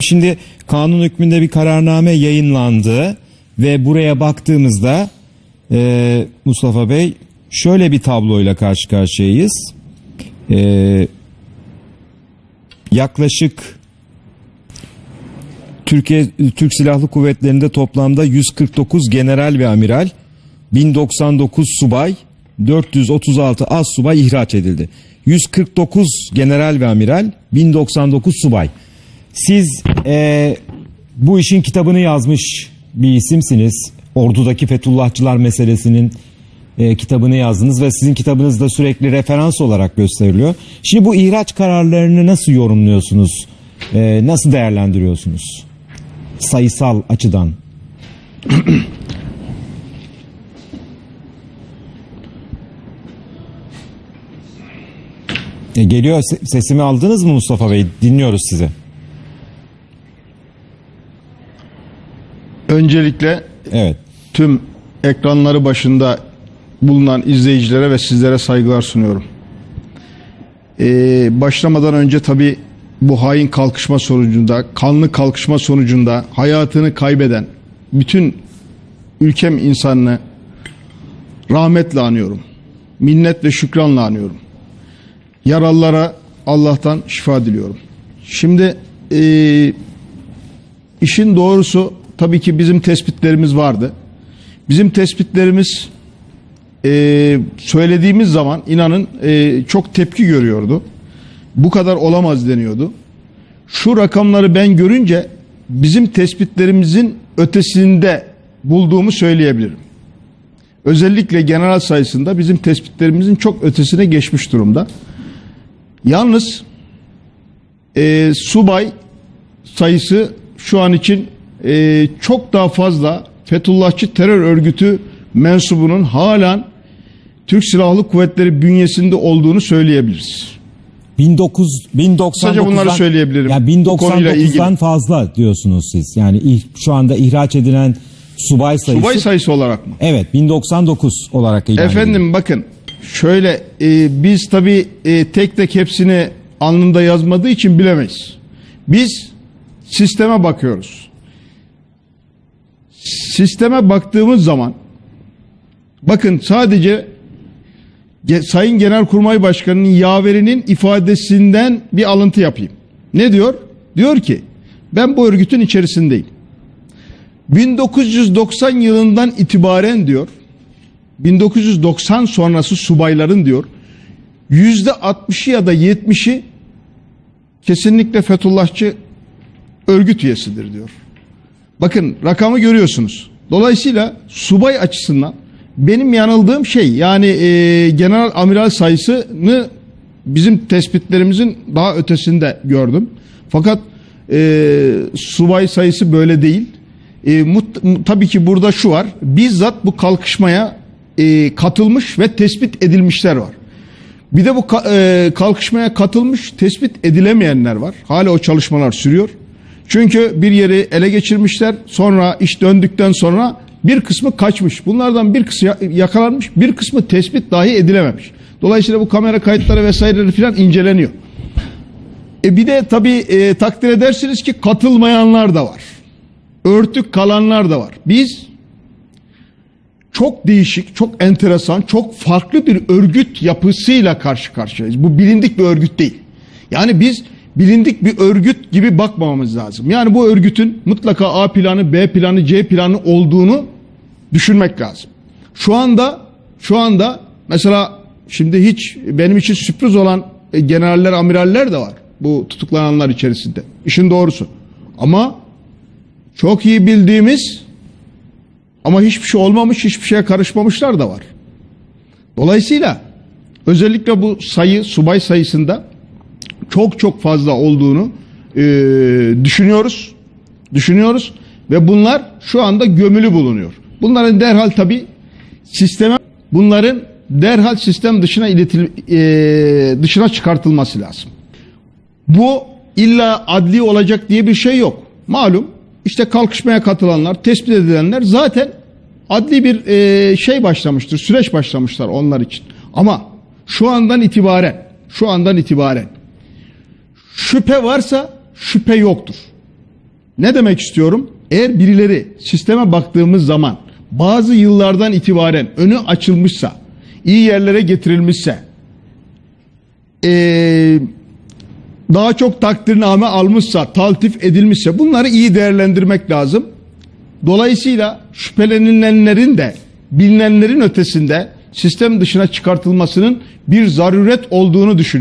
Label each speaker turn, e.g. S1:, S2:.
S1: Şimdi kanun hükmünde bir kararname yayınlandı ve buraya baktığımızda e, Mustafa Bey şöyle bir tabloyla karşı karşıyayız. E, yaklaşık Türkiye Türk Silahlı Kuvvetleri'nde toplamda 149 general ve amiral, 1099 subay, 436 az subay ihraç edildi. 149 general ve amiral, 1099 subay. Siz e, bu işin kitabını yazmış bir isimsiniz. Ordudaki Fethullahçılar meselesinin e, kitabını yazdınız ve sizin kitabınız da sürekli referans olarak gösteriliyor. Şimdi bu ihraç kararlarını nasıl yorumluyorsunuz? E, nasıl değerlendiriyorsunuz? Sayısal açıdan. E, geliyor Se- sesimi aldınız mı Mustafa Bey? Dinliyoruz sizi.
S2: Öncelikle
S1: Evet.
S2: tüm ekranları başında bulunan izleyicilere ve sizlere saygılar sunuyorum. Ee, başlamadan önce tabi bu hain kalkışma sonucunda, kanlı kalkışma sonucunda hayatını kaybeden bütün ülkem insanını rahmetle anıyorum. Minnet ve şükranla anıyorum. Yaralılara Allah'tan şifa diliyorum. Şimdi eee İşin doğrusu tabii ki bizim tespitlerimiz vardı. Bizim tespitlerimiz e, söylediğimiz zaman inanın e, çok tepki görüyordu. Bu kadar olamaz deniyordu. Şu rakamları ben görünce bizim tespitlerimizin ötesinde bulduğumu söyleyebilirim. Özellikle general sayısında bizim tespitlerimizin çok ötesine geçmiş durumda. Yalnız e, subay sayısı şu an için e, çok daha fazla Fethullahçı terör örgütü mensubunun halen Türk Silahlı Kuvvetleri bünyesinde olduğunu söyleyebiliriz.
S1: 19 1099'dan
S2: Kısaca bunları söyleyebilirim.
S1: Ya
S2: Bu konuyla
S1: 1099'dan
S2: ilgili.
S1: fazla diyorsunuz siz. Yani şu anda ihraç edilen subay sayısı
S2: Subay sayısı olarak mı?
S1: Evet 1099 olarak ilan.
S2: Efendim bakın şöyle e, biz tabi tek tek hepsini alnında yazmadığı için bilemeyiz. Biz sisteme bakıyoruz. Sisteme baktığımız zaman bakın sadece Sayın Genelkurmay Başkanı'nın yaverinin ifadesinden bir alıntı yapayım. Ne diyor? Diyor ki ben bu örgütün içerisindeyim. 1990 yılından itibaren diyor 1990 sonrası subayların diyor yüzde 60'ı ya da 70'i kesinlikle Fethullahçı örgüt üyesidir diyor. Bakın rakamı görüyorsunuz. Dolayısıyla subay açısından benim yanıldığım şey yani e, general amiral sayısını bizim tespitlerimizin daha ötesinde gördüm. Fakat e, subay sayısı böyle değil. E, mut- mu- tabii ki burada şu var. Bizzat bu kalkışmaya e, katılmış ve tespit edilmişler var. Bir de bu e, kalkışmaya katılmış, tespit edilemeyenler var. Hala o çalışmalar sürüyor. Çünkü bir yeri ele geçirmişler. Sonra iş döndükten sonra bir kısmı kaçmış. Bunlardan bir kısmı ya- yakalanmış, bir kısmı tespit dahi edilememiş. Dolayısıyla bu kamera kayıtları vesaireleri falan inceleniyor. E bir de tabii e, takdir edersiniz ki katılmayanlar da var. Örtük kalanlar da var. Biz çok değişik, çok enteresan, çok farklı bir örgüt yapısıyla karşı karşıyayız. Bu bilindik bir örgüt değil. Yani biz bilindik bir örgüt gibi bakmamamız lazım. Yani bu örgütün mutlaka A planı, B planı, C planı olduğunu düşünmek lazım. Şu anda şu anda mesela şimdi hiç benim için sürpriz olan e, generaller, amiraller de var bu tutuklananlar içerisinde. İşin doğrusu. Ama çok iyi bildiğimiz ama hiçbir şey olmamış, hiçbir şeye karışmamışlar da var. Dolayısıyla özellikle bu sayı, subay sayısında çok çok fazla olduğunu e, düşünüyoruz. Düşünüyoruz ve bunlar şu anda gömülü bulunuyor. Bunların derhal tabi sisteme bunların derhal sistem dışına iletil e, dışına çıkartılması lazım. Bu illa adli olacak diye bir şey yok. Malum işte kalkışmaya katılanlar, tespit edilenler zaten adli bir e, şey başlamıştır, süreç başlamışlar onlar için. Ama şu andan itibaren, şu andan itibaren şüphe varsa şüphe yoktur. Ne demek istiyorum? Eğer birileri sisteme baktığımız zaman bazı yıllardan itibaren önü açılmışsa, iyi yerlere getirilmişse, eee, daha çok takdirname almışsa, taltif edilmişse bunları iyi değerlendirmek lazım. Dolayısıyla şüphelenilenlerin de bilinenlerin ötesinde sistem dışına çıkartılmasının bir zaruret olduğunu düşünüyorum.